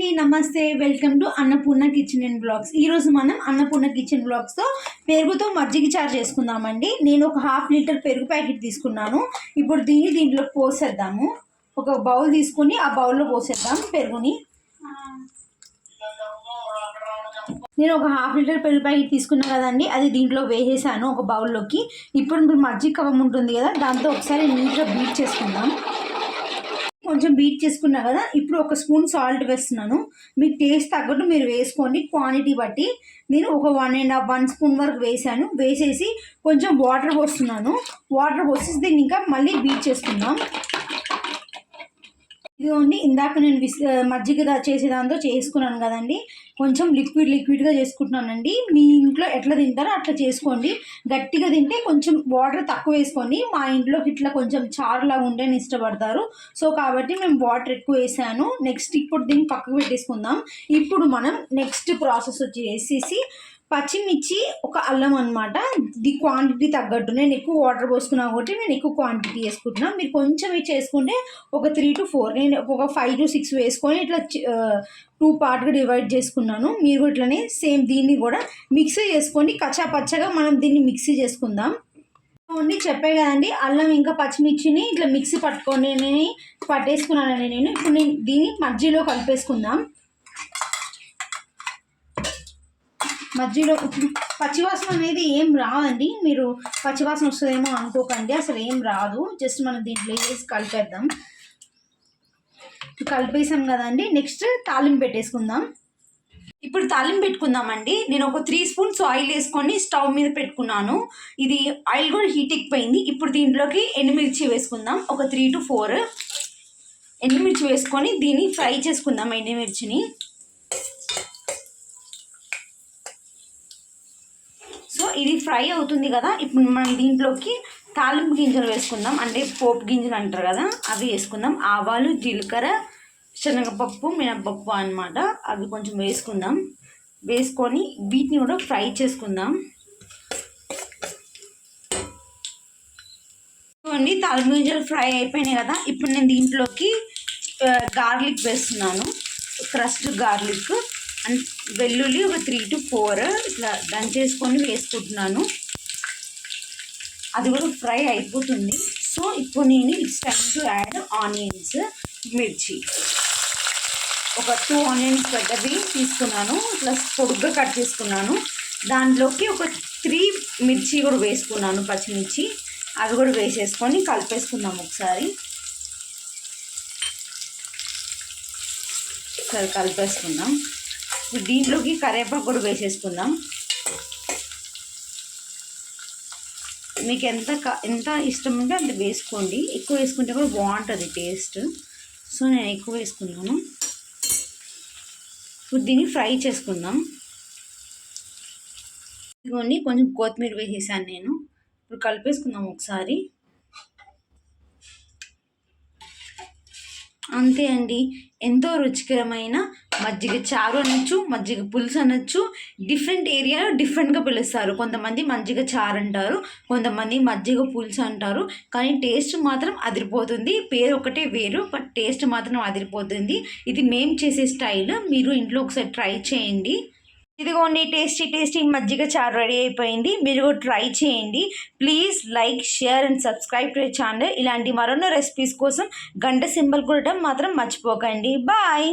అండి నమస్తే welcome to Annapurna kitchen and blogs. ఈరోజు మనం అన్నపూర్ణ కిచెన్ బ్లాగ్స్తో పెరుగుతో మజ్జిగ చారు చేసుకుందామండి. నేను ఒక హాఫ్ లీటర్ పెరుగు ప్యాకెట్ తీసుకున్నాను. ఇప్పుడు దీన్ని దీంట్లో పోసేద్దాము. ఒక బౌల్ తీసుకుని ఆ బౌల్లో పోసేద్దాం పెరుగుని. నేను ఒక హాఫ్ లీటర్ పెరుగు ప్యాకెట్ తీసుకున్నాను కదండి అది దీంట్లో వేసేసాను ఒక బౌల్లోకి. ఇప్పుడు ఇప్పుడు మజ్జిగ కవం ఉంటుంది కదా దాంతో ఒకసారి నీట్గా బీట్ చేసుకుందాం. కొంచెం బీట్ చేసుకున్నా కదా ఇప్పుడు ఒక స్పూన్ సాల్ట్ వేస్తున్నాను. మీకు టేస్ట్ తగ్గట్టు మీరు వేసుకోండి. క్వాంటిటీ బట్టి నేను ఒక one and half one spoon వరకు వేసాను వేసేసి కొంచెం వాటర్ పోస్తున్నాను. వాటర్ పోసేసి దీన్ని ఇంకా మళ్ళీ బీట్ చేసుకుందాం. ఇదిగోండి ఇందాక నేను విస్ మజ్జిగ చేసే దాంతో చేసుకున్నాను కదండి. కొంచెం లిక్విడ్ లిక్విడ్గా చేసుకుంటున్నానండి. మీ ఇంట్లో ఎట్లా తింటారో అట్లా చేసుకోండి. గట్టిగా తింటే కొంచెం వాటర్ తక్కువ వేసుకోండి మా ఇంట్లోకి ఇట్లా కొంచెం చారులాగా ఉండేని ఇష్టపడతారు. సో కాబట్టి మేము వాటర్ ఎక్కువ వేసాను. నెక్స్ట్ ఇప్పుడు దీన్ని పక్కకు పెట్టేసుకుందాం. ఇప్పుడు మనం నెక్స్ట్ ప్రాసెస్ వచ్చేసేసి పచ్చిమిర్చి ఒక అల్లం అనమాట ది క్వాంటిటీ తగ్గట్టు. నేను ఎక్కువ వాటర్ పోసుకున్నా కాబట్టి నేను ఎక్కువ క్వాంటిటీ వేసుకుంటున్నా. మీరు కొంచెం ఇచ్చి వేసుకుంటే ఒక త్రీ టు ఫోర్ నేను ఒక ఫైవ్ టు సిక్స్ వేసుకొని ఇట్లా టూ పార్ట్గా డివైడ్ చేసుకున్నాను. మీరు ఇట్లనే సేమ్ దీన్ని కూడా మిక్సీ చేసుకొని కచ్చా పచ్చగా మనం దీన్ని మిక్సీ చేసుకుందాం. ఓన్లీ చెప్పే కదండి అల్లం ఇంకా పచ్చిమిర్చిని ఇట్లా మిక్సీ పట్టుకొని పట్టేసుకున్నానని నేను. ఇప్పుడు నేను దీన్ని మధ్యలో కలిపేసుకుందాం. మధ్యలో పచ్చివాసన అనేది ఏం రాదండి. మీరు పచ్చివాసన వస్తుందేమో అనుకోకండి. అసలు ఏం రాదు. జస్ట్ మనం దీంట్లో వేసి కలిపేద్దాం. కలిపేసాం కదండి. నెక్స్ట్ తాలింపు పెట్టేసుకుందాం. ఇప్పుడు తాలింపు పెట్టుకుందామండి. నేను ఒక త్రీ స్పూన్స్ ఆయిల్ వేసుకొని స్టవ్ మీద పెట్టుకున్నాను. ఇది ఆయిల్ కూడా హీట్ ఎక్కిపోయింది. ఇప్పుడు దీంట్లోకి ఎండుమిర్చి వేసుకుందాం. ఒక త్రీ టు ఫోర్ ఎండుమిర్చి వేసుకొని దీన్ని ఫ్రై చేసుకుందాం ఎండుమిర్చిని సో ఇది ఫ్రై అవుతుంది కదా. ఇప్పుడు మనం దీంట్లోకి తాలింపు గింజలు వేసుకుందాం. అంటే పోపు గింజలు అంటారు కదా అవి వేసుకుందాం. ఆవాలు జీలకర్ర శనగపప్పు మినపప్పు అనమాట అవి కొంచెం వేసుకుందాం. వేసుకొని వీటిని కూడా ఫ్రై చేసుకుందాం. చూడండి తాలింపు గింజలు ఫ్రై అయిపోయినాయి కదా. ఇప్పుడు నేను దీంట్లోకి గార్లిక్ వేస్తున్నాను. Crust garlic. అండ్ వెల్లుల్లి ఒక త్రీ టు ఫోర్ ఇట్లా దంచేసుకొని వేసుకుంటున్నాను. అది కూడా ఫ్రై అయిపోతుంది. సో ఇప్పుడు నేను it's time to add onions మిర్చి. ఒక టూ ఆనియన్స్ పెద్దవి తీసుకున్నాను. ప్లస్ పొడుగ్గా కట్ చేసుకున్నాను. దాంట్లోకి ఒక త్రీ మిర్చి కూడా వేసుకున్నాను పచ్చిమిర్చి. అవి కూడా వేసేసుకొని కలిపేసుకుందాం ఒకసారి. ఒకసారి కలిపేసుకుందాం. ఇప్పుడు దీంట్లోకి కరివేపాకు కూడా వేసేసుకుందాం. మీకు ఎంత ఎంత ఇష్టం ఉంటే అంత వేసుకోండి. ఎక్కువ వేసుకుంటే కూడా బాగుంటుంది టేస్ట్. సో నేను ఎక్కువ వేసుకున్నాను ఇప్పుడు దీన్ని ఫ్రై చేసుకుందాం. ఇదిగోండి కొంచెం కొత్తిమీర వేసేసాను నేను. ఇప్పుడు కలిపేసుకుందాం ఒకసారి. అంతే అండి. ఎంతో రుచికరమైన మజ్జిగ చారు అనొచ్చు మజ్జిగ పులుసు అనొచ్చు. డిఫరెంట్ ఏరియాలో డిఫరెంట్గా పిలుస్తారు. కొంతమంది మజ్జిగ చారు అంటారు కొంతమంది మజ్జిగ పులుసు అంటారు. కానీ టేస్ట్ మాత్రం అదిరిపోతుంది. పేరు ఒకటే వేరు బట్ టేస్ట్ మాత్రం అదిరిపోతుంది. ఇది మేము చేసే స్టైల్. మీరు ఇంట్లో ఒకసారి ట్రై చేయండి. ఇదిగోండి టేస్టీ టేస్టీ మజ్జిగ చారు రెడీ అయిపోయింది. మీరు కూడా ట్రై చేయండి. Please like share and subscribe to channel ఇలాంటి మరెన్నో రెసిపీస్ కోసం గంట సింబల్ కొట్టడం మాత్రం మర్చిపోకండి. బాయ్